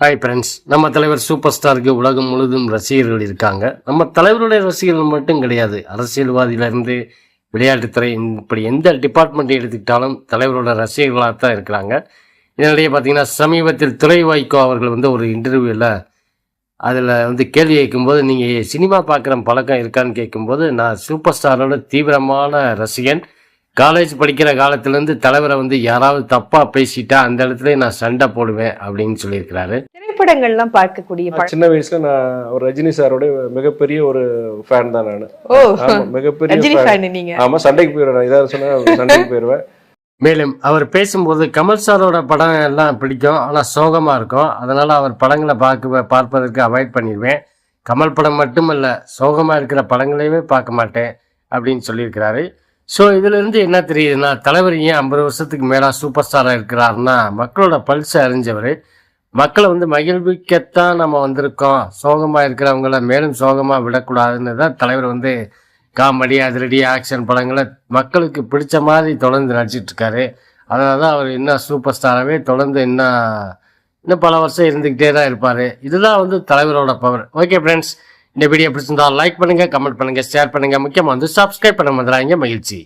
Hi friends நம்ம தலைவர் super ஸ்டாருக்கு உலகம் முழுவதும் ரசிகர்கள் இருக்காங்க. நம்ம தலைவருடைய ரசிகர்கள் மட்டும் கிடையாது. அரசியல்வாதியிலேருந்து விளையாட்டுத்துறை இப்படி எந்த டிபார்ட்மெண்ட் எடுத்துக்கிட்டாலும் தலைவரோட ரசிகர்களாக தான் இருக்கிறாங்க. இதனிடையே பார்த்தீங்கன்னா சமீபத்தில் துறை வைகோ அவர்கள் வந்து ஒரு இன்டர்வியூவில் அதில் வந்து கேள்வி கேட்கும்போது நீங்கள் சினிமா பார்க்குற பழக்கம் இருக்கான்னு கேட்கும்போது நான் சூப்பர் ஸ்டாரோட தீவிரமான ரசிகன். காலேஜ் படிக்கிற காலத்துலேருந்து தலைவரை வந்து யாராவது தப்பாக பேசிட்டா அந்த இடத்துல நான் சண்டை போடுவேன் அப்படின்னு சொல்லியிருக்கிறாரு. திரைப்படங்கள்லாம் பார்க்கக்கூடிய சின்ன வயசுல நான் ஒரு ரஜினி சாரோட மிகப்பெரிய ஒரு ஃபேன் தான் நான். ஓ மிகப்பெரிய ரஜினி fan. ஃபேன் நீங்க. ஆமா சண்டைக்கு போயிடுவேன் இதாக சொன்னா சண்டைக்கு போயிடுவேன் மேலும் அவர் பேசும்போது கமல் சாரோட படம் எல்லாம் பிடிக்கும். ஆனால் சோகமாக இருக்கும். அதனால் அவர் படங்களை பார்க்க பார்ப்பதற்கு அவாய்ட் பண்ணிடுவேன். கமல் படம் மட்டுமல்ல சோகமாக இருக்கிற படங்களையுமே பார்க்க மாட்டேன் அப்படின்னு சொல்லியிருக்கிறாரு. ஸோ இதிலிருந்து என்ன தெரியுதுன்னா தலைவர் ஏன் ஐம்பது வருஷத்துக்கு மேலே சூப்பர் ஸ்டாராக இருக்கிறாருன்னா மக்களோட பல்ஸை அறிஞ்சவர். மக்களை வந்து மகிழ்விக்கத்தான் நம்ம வந்திருக்கோம். சோகமாக இருக்கிறவங்கள மேலும் சோகமாக விடக்கூடாதுன்னு தான் தலைவர் வந்து காமெடி அதிரடி ஆக்ஷன் படங்களை மக்களுக்கு பிடிச்ச மாதிரி தொடர்ந்து நடிச்சிட்ருக்காரு அதனால தான் அவர் இன்னும் சூப்பர் ஸ்டாராகவே தொடர்ந்து இன்னும் இன்னும் பல வருஷம் இருந்துக்கிட்டே தான் இருப்பார். இதுதான் வந்து தலைவரோட பவர் ஓகே ஃப்ரெண்ட்ஸ் இந்த வீடியோ பிடிச்சிருந்தால் லைக் பண்ணுங்கள் கமெண்ட் பண்ணுங்கள் ஷேர் பண்ணுங்க. முக்கியமாக வந்து சப்ஸ்கிரைப் பண்ண வந்துடாங்க மகிழ்ச்சி.